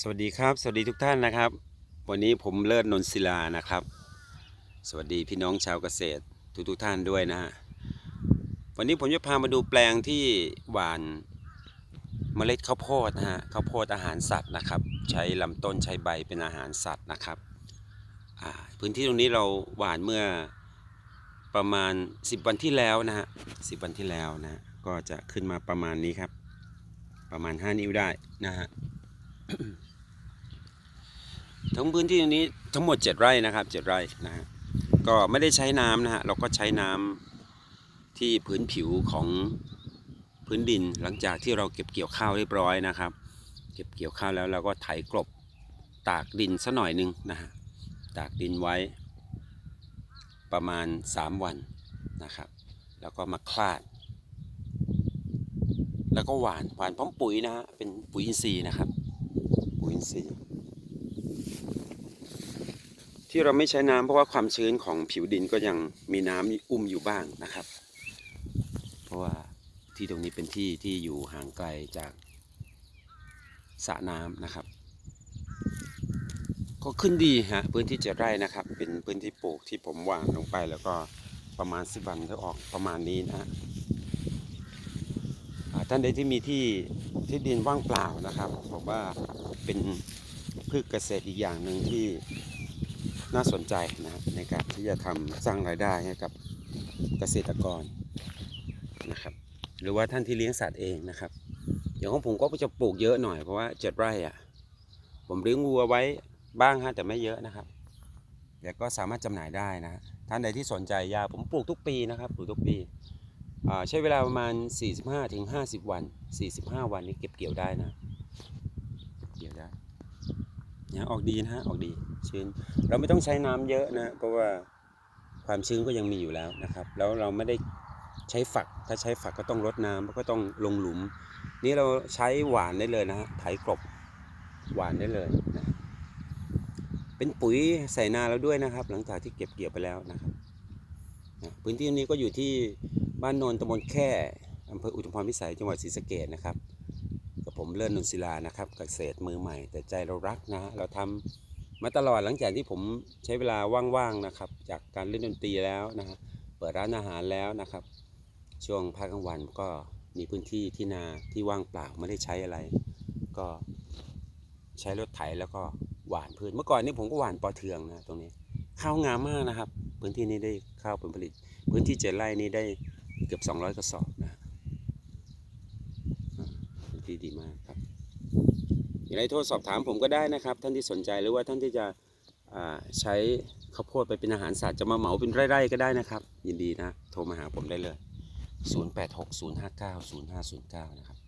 สวัสดีครับ สวัสดีทุกท่านนะครับ วันนี้ผมเลิศนนศิลานะครับ สวัสดีพี่น้องชาวเกษตรทุกทุกท่านด้วยนะฮะวันนี้ผมจะพามาดูแปลงที่หว่านเมล็ดข้าวโพดนะฮะข้าวโพดอาหารสัตว์นะครับ ใช้ลำต้นใช้ใบเป็นอาหารสัตว์นะครับพื้นที่ตรงนี้เราหว่านเมื่อประมาณ 10 วันที่แล้วนะฮะสิวันที่แล้วนะฮะก็จะขึ้นมาประมาณนี้ครับ ประมาณ 5 นิ้วได้นะฮะ ทั้งพื้นที่ตรงนี้ทั้งหมด 7 ไร่นะครับ7ไร่นะฮะก็ไม่ได้ใช้น้ำนะฮะเราก็ใช้น้ำที่พื้นผิวของพื้นดินหลังจากที่เราเก็บเกี่ยวข้าวเรียบร้อยนะครับ เก็บเกี่ยวข้าวแล้วเราก็ไถกลบตากดินสัหน่อยหนึงนะฮะตากดินไว้ ประมาณ 3 วันนะครับ แล้วก็มาคลาด แล้วก็หวานหวานพร้อมปุ๋ยนะฮะเป็นปุ๋ยอินทรีย์นะครับ ปุ๋ยอินทรีย์ ที่เราไม่ใช้น้ำเพราะว่าความชื้นของผิวดินก็ยังมีน้ำอุ้มอยู่บ้างนะครับ เพราะว่าที่ตรงนี้เป็นที่ที่อยู่ห่างไกลจากสระน้ำนะครับ ก็ขึ้นดีฮะพื้นที่เจ็ดไร่นะครับ เป็นพื้นที่ปลูกที่ผมวางลงไปแล้วก็ประมาณสิบวันก็ออกประมาณนี้นะฮะท่านใดที่มีที่ที่ดินว่างเปล่านะครับผมว่าเป็นพืชเกษตรอีกอย่างหนึ่งที่ น่าสนใจนะครับในการที่จะทำสร้างรายได้ให้กับเกษตรกรนะครับ หรือว่าท่านที่เลี้ยงสัตว์เองนะครับ อย่างของผมก็จะปลูกเยอะหน่อยเพราะว่าเจ็ดไร่อะผมเลี้ยงวัวไว้บ้างฮะแต่ไม่เยอะนะครับแต่ก็สามารถจำหน่ายได้นะท่านใดที่สนใจยาผมปลูกทุกปีนะครับปลูกทุกปีอ่าใช้เวลาประมาณ 45ถึง50 วัน 45 วันนี้เก็บเกี่ยวได้นะ เก็บเกี่ยวได้ นี่ยออกดีนะฮะออกดีชื้น เราไม่ต้องใช้น้ำเยอะนะเพราะว่าความชื้นก็ยังมีอยู่แล้วนะครับ แล้วเราไม่ได้ใช้ฝัก ถ้าใช้ฝักก็ต้องรดน้ำก็ต้องลงหลุม นี่เราใช้หวานได้เลยนะฮะไถกลบหวานได้เลยนะเป็นปุ๋ยใส่นาแล้วด้วยนะครับ หลังจากที่เก็บเกี่ยวไปแล้วนะครับนะพื้นที่นี้ก็อยู่ที่บ้านโนนตำบลแค่อำเภออุทุมพรพิสัยจังหวัดศรีสะเกษนะครับ ผมเลิศนนศิลานะครับเกษตรมือใหม่ แต่ใจเรารักนะ เราทำมาตลอดหลังจากที่ผมใช้เวลาว่างๆนะครับ จากการเล่นดนตรีแล้วนะฮะเปิดร้านอาหารแล้วนะครับ ช่วงภาคกลางวันก็มีพื้นที่ที่นาที่ว่างเปล่าไม่ได้ใช้อะไร ก็ใช้รถไถแล้วก็หว่านพืชเมื่อก่อนนี้ผมก็หว่านปอเทืองนะตรงนี้ข้าวงามมากนะครับ พื้นที่นี้ได้ข้าวผลผลิต พื้นที่เจ็ดไร่นี้ได้เกือบ 200กระสอบนะอ่าพื้น ที่ดีมากครับอย่างไรโทรสอบถามผมก็ได้นะครับ ท่านที่สนใจหรือว่าท่านที่จะใช้ข้าวโพดไปเป็นอาหารสัตว์จะมาเหมาเป็นไร่ๆก็ได้นะครับ ยินดีนะ โทรมาหาผมได้เลย 0860590509 นะครับ